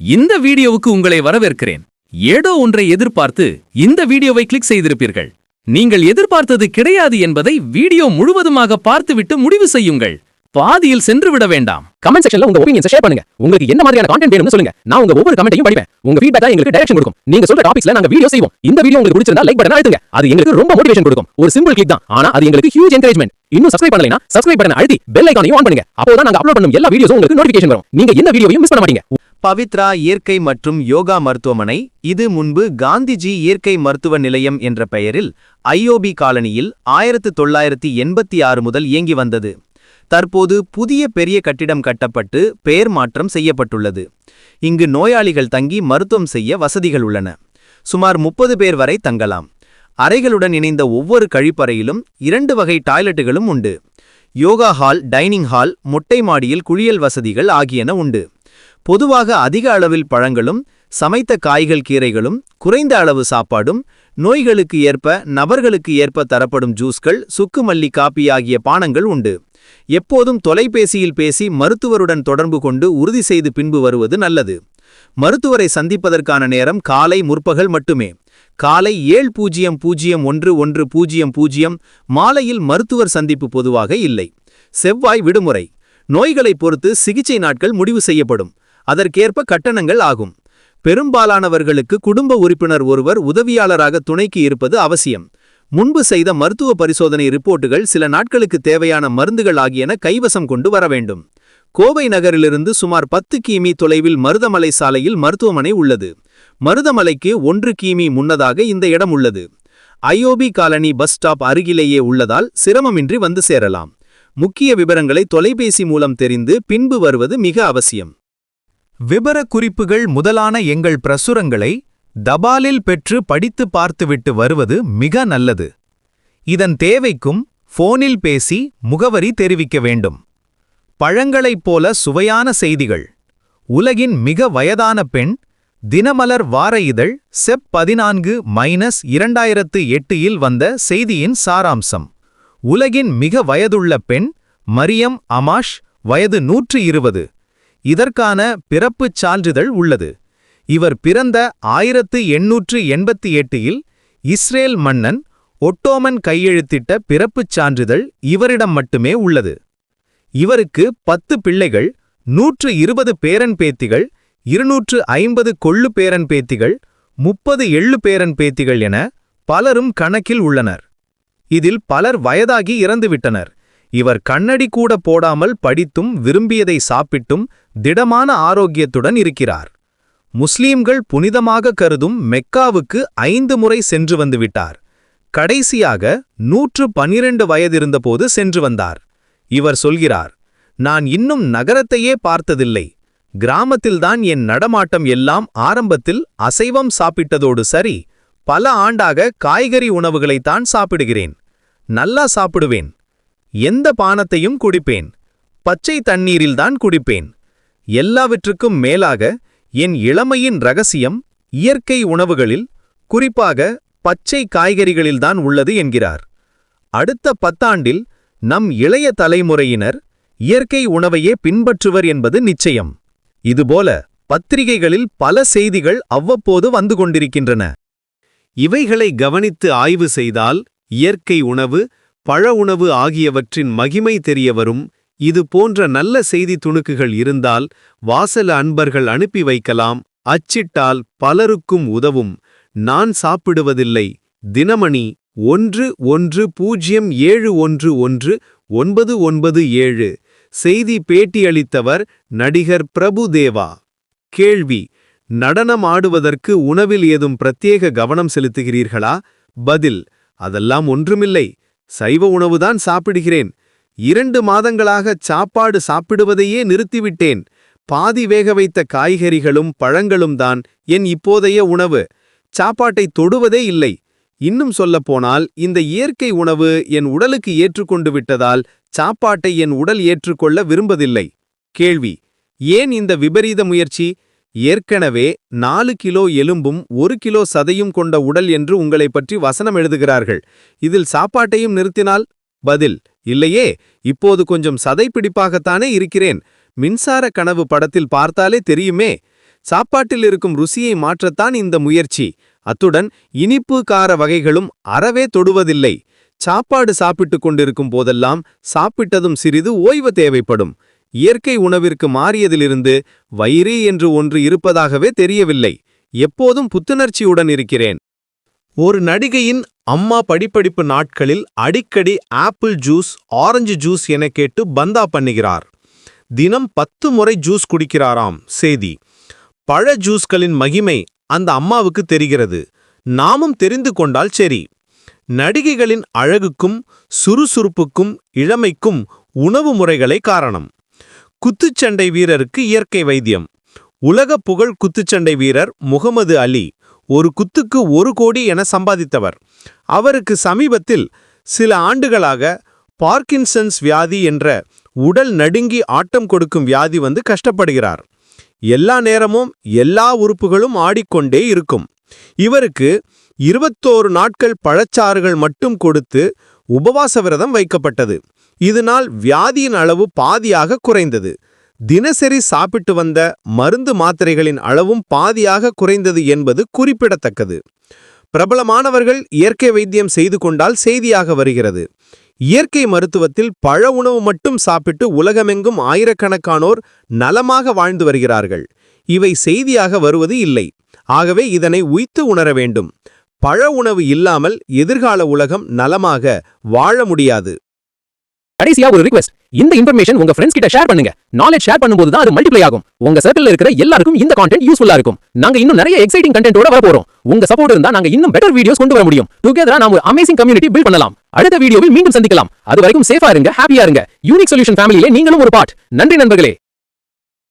இந்த வீடியோவுக்கு உங்களை வரவேற்கிறேன். ஏதோ ஒன்றை எதிர்பார்த்து இந்த வீடியோவை கிளிக் செய்திருப்பீர்கள். நீங்கள் எதிர்பார்த்தது கிடையாது என்பதை வீடியோ முழுவதுமாக பார்த்துவிட்டு முடிவு செய்யுங்கள். பாதியில் சென்று விட வேண்டாம். கமெண்ட் செக்ஷன்ல உங்க ஒப்பீனியன்ஸ் ஷேர் பண்ணுங்க. உங்களுக்கு என்ன மாதிரியான கான்டென்ட் வேணும்னு சொல்லுங்க. நான் உங்க ஒவ்வொரு கமெண்ட்டையும் படிப்பேன். உங்க ஃபீட்பேக்கா எங்களுக்கு டைரக்ஷன் கொடுக்கும். நீங்க சொல்ற டாபிக்ஸ்ல நாங்க வீடியோ செய்வோம். இந்த வீடியோ உங்களுக்கு பிடிச்சிருந்தா லைக் பட்டன் அழுத்துங்க. அது எங்களுக்கு ரொம்ப மோட்டிவேஷன் கொடுக்கும். ஒரு சிம்பிள் கிளிக் தான். ஆனா அது எங்களுக்கு ஹியூஜ் என்கரேஜ்மெண்ட் இன்னும் சப்ஸ்கிரைப் பண்ணலைனா சப்ஸ்கிரைப் பட்டன் அழுத்தி பெல் ஐகானையும் ஆன் பண்ணுங்க. அப்போதான் நாங்க அப்லோட் பண்ணும் எல்லா வீடியோஸும் உங்களுக்கு நோட்டிஃபிகேஷன் வரும். நீங்க என்ன வீடியோவையும் மிஸ் பண்ண மாட்டீங்க. பவித்ரா இயற்கை மற்றும் யோகா மருத்துவமனை இது முன்பு காந்திஜி இயற்கை மருத்துவ நிலையம் என்ற பெயரில் ஐஓபி காலனியில் ஆயிரத்து தொள்ளாயிரத்தி எண்பத்தி ஆறு முதல் இயங்கி வந்தது. தற்போது புதிய பெரிய கட்டிடம் கட்டப்பட்டு பெயர் மாற்றம் செய்யப்பட்டுள்ளது. இங்கு நோயாளிகள் தங்கி மருத்துவம் செய்ய வசதிகள் உள்ளன. சுமார் முப்பது பேர் வரை தங்கலாம். அறைகளுடன் இணைந்த ஒவ்வொரு கழிப்பறையிலும் இரண்டு வகை டாய்லெட்டுகளும் உண்டு. யோகா ஹால் டைனிங் ஹால் மொட்டை மாடியில் குளியல் வசதிகள் ஆகியன உண்டு. பொதுவாக அதிக அளவில் பழங்களும் சமைத்த காய்கள் கீரைகளும் குறைந்த அளவு சாப்பாடும் நோய்களுக்கு ஏற்ப நபர்களுக்கு ஏற்ப தரப்படும் ஜூஸ்கள் சுக்குமல்லி காப்பி ஆகிய பானங்கள் உண்டு. எப்போதும் தொலைபேசியில் பேசி மருத்துவருடன் தொடர்பு கொண்டு உறுதி செய்து பின்பு வருவது நல்லது. மருத்துவரை சந்திப்பதற்கான நேரம் காலை முற்பகல் மட்டுமே. காலை ஏழு பூஜ்ஜியம் பூஜ்ஜியம் ஒன்று ஒன்று பூஜ்ஜியம் பூஜ்ஜியம் மாலையில் மருத்துவர் சந்திப்பு பொதுவாக இல்லை. செவ்வாய் விடுமுறை. நோய்களை பொறுத்து சிகிச்சை நாட்கள் முடிவு செய்யப்படும். அதற்கேற்ப கட்டணங்கள் ஆகும். பெரும்பாலானவர்களுக்கு குடும்ப உறுப்பினர் ஒருவர் உதவியாளராக துணைக்கு இருப்பது அவசியம். முன்பு செய்த மருத்துவ பரிசோதனை ரிப்போர்ட்டுகள் சில நாட்களுக்கு தேவையான மருந்துகள் ஆகியன கைவசம் கொண்டு வர வேண்டும். கோவை நகரிலிருந்து சுமார் பத்து கிமீ தொலைவில் மருதமலை சாலையில் மருத்துவமனை உள்ளது. மருதமலைக்கு ஒன்று கிமீ முன்னதாக இந்த இடம் உள்ளது. ஐஓபி காலனி பஸ் ஸ்டாப் அருகிலேயே உள்ளதால் சிரமமின்றி வந்து சேரலாம். முக்கிய விவரங்களை தொலைபேசி மூலம் தெரிந்து பின்பு வருவது மிக அவசியம். விபரக்குறிப்புகள் முதலான எங்கள் பிரசுரங்களை தபாலில் பெற்று படித்து பார்த்துவிட்டு வருவது மிக நல்லது. இதன் தேவைக்கும் போனில் பேசி முகவரி தெரிவிக்க வேண்டும். பழங்களைப் போல சுவையான செய்திகள். உலகின் மிக வயதான பெண் தினமலர் வார இதழ் செப் பதினான்கு மைனஸ் இரண்டாயிரத்து எட்டில் வந்த செய்தியின் சாராம்சம். உலகின் மிக வயதுள்ள பெண் மரியம் அமாஷ் வயது நூற்று இருபது. இதற்கான பிறப்புச் சான்றிதழ் உள்ளது. இவர் பிறந்த ஆயிரத்து எண்ணூற்று எண்பத்தி எட்டில் இஸ்ரேல் மன்னன் ஒட்டோமன் கையெழுத்திட்ட பிறப்புச் சான்றிதழ் இவரிடம் மட்டுமே உள்ளது. இவருக்கு பத்து பிள்ளைகள் நூற்று இருபது பேரன் பேத்திகள் இருநூற்று ஐம்பது கொள்ளு பேரன் பேத்திகள் முப்பது எள்ளு பேரன் பேத்திகள் என பலரும் கணக்கில் உள்ளனர். இதில் பலர் வயதாகி இறந்துவிட்டனர். இவர் கண்ணடி கூட போடாமல் படித்தும் விரும்பியதை சாப்பிட்டும் திடமான ஆரோக்கியத்துடன் இருக்கிறார். முஸ்லீம்கள் புனிதமாக கருதும் மெக்காவுக்கு ஐந்து முறை சென்று வந்துவிட்டார். கடைசியாக நூற்று பனிரெண்டு வயதிருந்தபோது சென்று வந்தார். இவர் சொல்கிறார் நான் இன்னும் நகரத்தையே பார்த்ததில்லை. கிராமத்தில்தான் என் நடமாட்டம் எல்லாம் ஆரம்பத்தில் அசைவம் சாப்பிட்டதோடு சரி பல ஆண்டாக காய்கறி உணவுகளைத்தான் சாப்பிடுகிறேன். நல்லா சாப்பிடுவேன். எந்த பானத்தையும் குடிப்பேன். பச்சை தண்ணீரில்தான் குடிப்பேன். எல்லாவற்றுக்கும் மேலாக என் இளமையின் ரகசியம் இயற்கை உணவுகளில் குறிப்பாக பச்சை காய்கறிகளில்தான் உள்ளது என்கிறார். அடுத்த பத்தாண்டில் நம் இளைய தலைமுறையினர் இயற்கை உணவையே பின்பற்றுவர் என்பது நிச்சயம். இதுபோல பத்திரிகைகளில் பல செய்திகள் அவ்வப்போது வந்து கொண்டிருக்கின்றன. இவைகளை கவனித்து ஆய்வு செய்தால் இயற்கை உணவு பழ உணவு ஆகியவற்றின் மகிமை தெரியவரும். இது போன்ற நல்ல செய்தி துணுக்குகள் இருந்தால் வாசல அன்பர்கள் அனுப்பி வைக்கலாம். அச்சிட்டால் பலருக்கும் உதவும். நான் சாப்பிடுவதில்லை. தினமணி ஒன்று ஒன்று பூஜ்யம் ஏழு ஒன்று ஒன்று ஒன்பது ஒன்பது ஏழு. செய்தி பேட்டியளித்தவர் நடிகர் பிரபு தேவா. கேள்வி நடனம் ஆடுவதற்கு உணவில் ஏதும் பிரத்யேக கவனம் செலுத்துகிறீர்களா? பதில் அதெல்லாம் ஒன்றுமில்லை. சைவ உணவுதான் சாப்பிடுகிறேன். இரண்டு மாதங்களாக சாப்பாடு சாப்பிடுவதையே நிறுத்திவிட்டேன். பாதி வேக வைத்த காய்கறிகளும் பழங்களும் தான் என் இப்போதைய உணவு. சாப்பாட்டை தொடுவதே இல்லை. இன்னும் சொல்லப்போனால் இந்த இயற்கை உணவு என் உடலுக்கு ஏற்றுக்கொண்டு விட்டதால் சாப்பாட்டை என் உடல் ஏற்றுக்கொள்ள விரும்பதில்லை. கேள்வி ஏன் இந்த விபரீத முயற்சி? ஏற்கனவே நாலு கிலோ எலும்பும் ஒரு கிலோ சதையும் கொண்ட உடல் என்று உங்களை பற்றி வசனம் எழுதுகிறார்கள். இதில் சாப்பாட்டையும் நிறுத்தினால்? பதில் இல்லையே இப்போது கொஞ்சம் சதைப்பிடிப்பாகத்தானே இருக்கிறேன். மின்சார கனவு படத்தில் பார்த்தாலே தெரியுமே. சாப்பாட்டில் இருக்கும் ருசியை மாற்றத்தான் இந்த முயற்சி. அத்துடன் இனிப்பு கார வகைகளும் அறவே தொடுவதில்லை. சாப்பாடு சாப்பிட்டுக் கொண்டிருக்கும் போதெல்லாம் சாப்பிட்டதும் சிறிது ஓய்வு தேவைப்படும். இயற்கை உணவிற்கு மாறியதிலிருந்து வயிறு என்று ஒன்று இருப்பதாகவே தெரியவில்லை. எப்போதும் புத்துணர்ச்சியுடன் இருக்கிறேன். ஒரு நடிகையின் அம்மா படிப்படிப்பு நாட்களில் அடிக்கடி ஆப்பிள் ஜூஸ் ஆரஞ்சு ஜூஸ் என கேட்டு பந்தா பண்ணுகிறார். தினம் பத்து முறை ஜூஸ் குடிக்கிறாராம் செய்தி பழ ஜூஸ்களின் மகிமை அந்த அம்மாவுக்கு தெரிகிறது. நாமும் தெரிந்து கொண்டால் சரி. நடிகைகளின் அழகுக்கும் சுறுசுறுப்புக்கும் இளமைக்கும் உணவு முறைகளே காரணம். குத்துச்சண்டை வீரருக்கு இயற்கை வைத்தியம். உலக புகழ் குத்துச்சண்டை வீரர் முகமது அலி ஒரு குத்துக்கு ஒரு கோடி என சம்பாதித்தவர். அவருக்கு சமீபத்தில் சில ஆண்டுகளாக பார்க்கின்சன்ஸ் வியாதி என்ற உடல் நடுங்கி ஆட்டம் கொடுக்கும் வியாதி வந்து கஷ்டப்படுகிறார். எல்லா நேரமும் எல்லா உறுப்புகளும் ஆடிக்கொண்டே இருக்கும். இவருக்கு இருபத்தோரு நாட்கள் பழச்சாறுகள் மட்டும் கொடுத்து உபவாச விரதம் வைக்கப்பட்டது. இதனால் வியாதியின் அளவு பாதியாக குறைந்தது. தினசரி சாப்பிட்டு வந்த மருந்து மாத்திரைகளின் அளவும் பாதியாக குறைந்தது என்பது குறிப்பிடத்தக்கது. பிரபலமானவர்கள் இயற்கை வைத்தியம் செய்து கொண்டால் செய்தியாக வருகிறது. இயற்கை மருத்துவத்தில் பழ உணவு மட்டும் சாப்பிட்டு உலகமெங்கும் ஆயிரக்கணக்கானோர் நலமாக வாழ்ந்து வருகிறார்கள். இவை செய்தியாக வருவது இல்லை. ஆகவே இதனை உய்த்து உணர வேண்டும். பழ உணவு இல்லாமல் எதிர்கால உலகம் நலமாக வாழ முடியாது. கடைசியா ஒரு ரிக்வெஸ்ட் இந்த இன்ஃபர்மேஷன் உங்க ஃப்ரெண்ட்ஸ் கிட்ட ஷேர் பண்ணுங்க. நாலேஜ் ஷேர் பண்ணும்போது தான் அது மல்டிப்ளை ஆகும். உங்க சர்க்கிள் இருக்கிற எல்லாருக்கும் இந்த கான்டென்ட் யூஸ்ஃபுல்லா இருக்கும். நாங்க இன்னும் நிறைய எக்ஸைட்டிங் கண்டென்ட்டோட வர போறோம் உங்க சப்போர்ட் இருந்தா நாங்க இன்னும் பெட்டர் வீடியோஸ் கொண்டு வர முடியும். டுகெதரா நாம ஒரு அமேசிங் கம்யூனிட்டி பில்ட் பண்ணலாம். அடுத்த வீடியோவில் மீண்டும் சந்திக்கலாம். அது வரைக்கும் சேஃபா இருங்க ஹாப்பியா இருங்க. யூனிக் சொல்யூஷன் ஃபேமிலியிலே நீங்களும் ஒரு பார்ட் நன்றி நண்பர்களே.